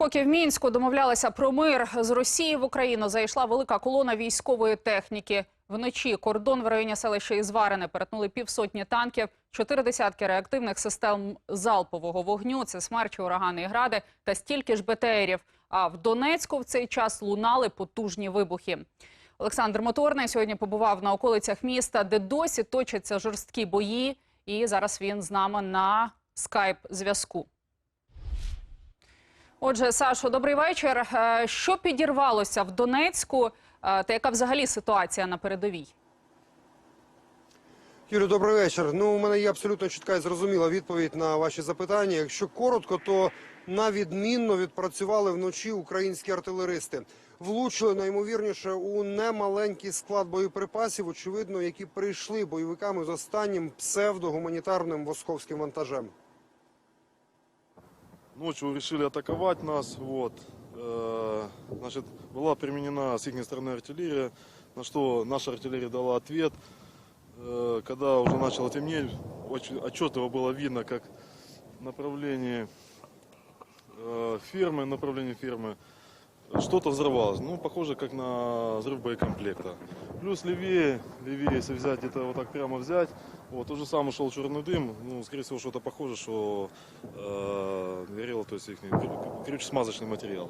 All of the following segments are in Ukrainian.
Поки в мінську домовлялися про мир з Росії в Україну, зайшла велика колона військової техніки. Вночі кордон в районі селища Ізварине перетнули півсотні танків, чотири десятки реактивних систем залпового вогню. Це смерчі, урагани і гради та стільки ж БТРів. А в Донецьку в цей час лунали потужні вибухи. Олександр Моторний сьогодні побував на околицях міста, де досі точаться жорсткі бої. І зараз він з нами на скайп зв'язку. Отже, Сашо, добрий вечір. Е, Що підірвалося в Донецьку е, та яка взагалі ситуація на передовій? Юрій, добрий вечір. Ну, у мене є абсолютно чітка і зрозуміла відповідь на ваші запитання. Якщо коротко, то на відмінно відпрацювали вночі українські артилеристи. Влучили найімовірніше у немаленький склад боєприпасів, очевидно, які прийшли бойовиками з останнім псевдогуманітарним московським вантажем. Ночью решили атаковать нас. Вот. Э, Значит, была применена с их стороны артиллерия, на что наша артиллерия дала ответ. Э, Когда уже начало темнеть, очень отчетливо было видно, как в направлении э, фермы, направлении фермы что-то взорвалось. Ну, похоже, как на взрыв боекомплекта. Плюс левее, левее, если взять где-то вот так прямо взять, вот, тот же самый шел черный дым, ну, скорее всего, что-то похоже, что э, горело, то есть их крючь-смазочный материал.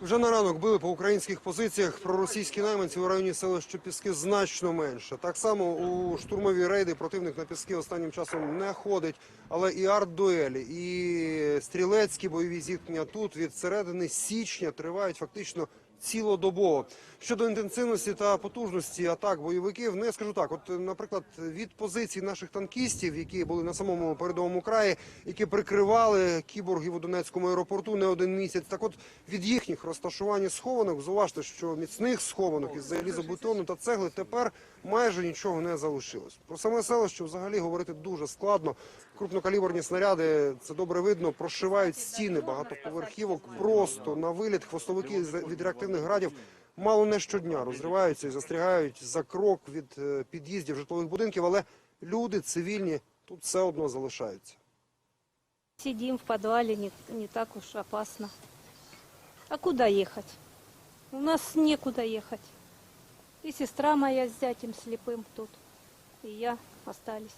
Вже на ранок били по українських позиціях проросійські найманці у районі селища Піски значно менше. Так само у штурмові рейди противник на Піски останнім часом не ходить, але і арт-дуелі, і стрілецькі бойові зіткнення тут від середини січня тривають фактично цілодобово. Щодо інтенсивності та потужності атак бойовиків, ну я скажу так: от, наприклад, від позицій наших танкістів, які були на самому передовому краї, які прикривали кіборгів у Донецькому аеропорту не один місяць. Так, от від їхніх розташувань схованок, зуважте, що міцних схованок із залізобетону та цегли тепер майже нічого не залишилось. Про саме селище взагалі говорити дуже складно. Крупнокаліберні снаряди це добре видно, прошивають стіни багатоповерхівок просто на виліт. Хвостовики з- від реактивних градів мало не щодня розриваються і застрягають за крок від е, під'їздів житлових будинків, але люди цивільні тут все одно залишаються. Сидим в подвале, не, не так уж опасно. А куда ехать? У нас некуда ехать. И сестра моя с зятем слепым тут, и я остались.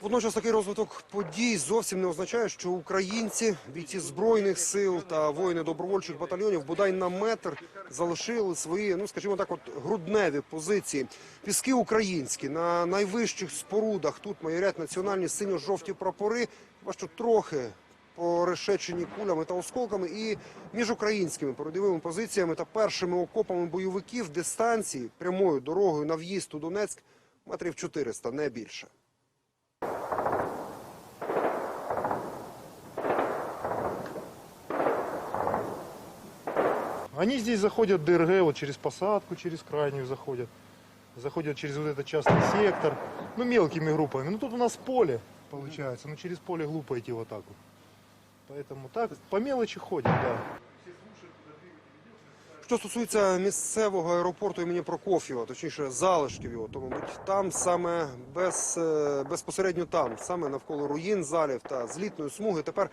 Водночас такий розвиток подій зовсім не означає, що українці, бійці збройних сил та воїни добровольчих батальйонів бодай на метр залишили свої, ну скажімо так, от грудневі позиції. Піски українські на найвищих спорудах. Тут майорять національні синьо-жовті прапори. Хіба що трохи порешечені кулями та осколками, і між українськими передовими позиціями та першими окопами бойовиків дистанції прямою дорогою на в'їзд у Донецьк метрів 400, не більше. Они здесь заходят ДРГ, вот через посадку, через крайнюю заходят. Заходят через вот этот частный сектор. Ну, мелкими группами. Ну, тут у нас поле, получается. Ну, через поле глупо идти вот так вот. Поэтому так, по мелочи ходят, да. Що стосується місцевого аеропорту імені Прокоф'єва, точніше залишків його, то мабуть там саме без, е, безпосередньо там, саме навколо руїн залів та злітної смуги, тепер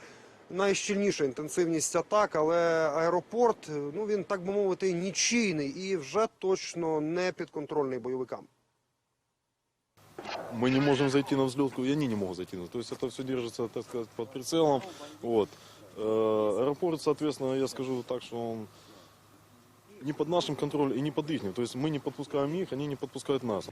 найщільніша інтенсивність атак, але аеропорт, е, ну він так би мовити, нічийний і вже точно не підконтрольний бойовикам. Мы не можем зайти на взлетку, и они не могут зайти. на- То есть это все держится, так сказать, под прицелом. Вот. Э, Аэропорт, соответственно, я скажу так, что он не под нашим контролем и не под их. То есть мы не подпускаем их, они не подпускают нас.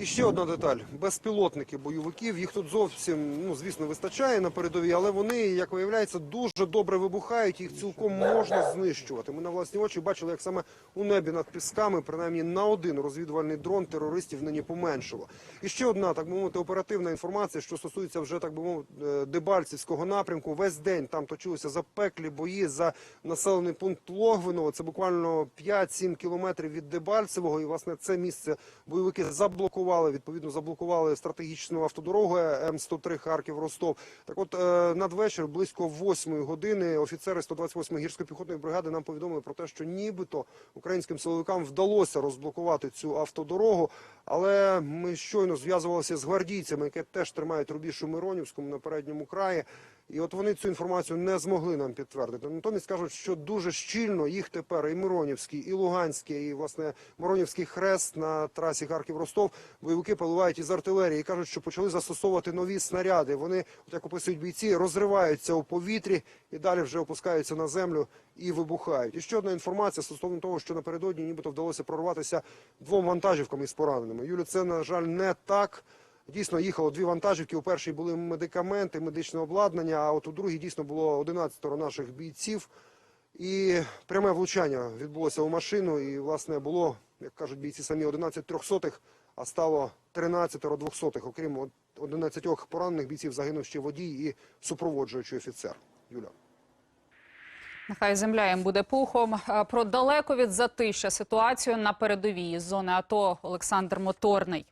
І ще одна деталь: безпілотники бойовиків. Їх тут зовсім, ну звісно, вистачає на передовій, але вони, як виявляється, дуже добре вибухають. Їх цілком можна знищувати. Ми на власні очі бачили, як саме у небі над пісками, принаймні на один розвідувальний дрон терористів нині поменшило. І ще одна, так би мовити, оперативна інформація, що стосується вже так би мовити е, Дебальцівського напрямку. Весь день там точилися запеклі бої за населений пункт Логвиново. Це буквально 5-7 кілометрів від Дебальцевого. І власне це місце бойовики заблокували атакували, відповідно заблокували стратегічну автодорогу М103 Харків-Ростов. Так от е, надвечір, близько 8 години, офіцери 128-ї гірсько-піхотної бригади нам повідомили про те, що нібито українським силовикам вдалося розблокувати цю автодорогу. Але ми щойно зв'язувалися з гвардійцями, які теж тримають рубіж у Миронівському на передньому краї. І от вони цю інформацію не змогли нам підтвердити. Натомість кажуть, що дуже щільно їх тепер і Миронівський, і Луганський, і власне Миронівський хрест на трасі Харків-Ростов бойовики поливають із артилерії. І кажуть, що почали застосовувати нові снаряди. Вони, от як описують бійці, розриваються у повітрі і далі вже опускаються на землю і вибухають. І ще одна інформація стосовно того, що напередодні нібито вдалося прорватися двом вантажівкам із пораненими. Юлю, це на жаль не так. Дійсно, їхало дві вантажівки. У першій були медикаменти, медичне обладнання, а от у другій дійсно було 11 наших бійців. І пряме влучання відбулося у машину. І, власне, було, як кажуть бійці самі, 11 трьохсотих, а стало 13 двохсотих. Окрім от 11 поранених бійців загинув ще водій і супроводжуючий офіцер. Юля. Нехай земля їм буде пухом. Е, Про далеко від затища ситуацію на передовій із зони АТО Олександр Моторний.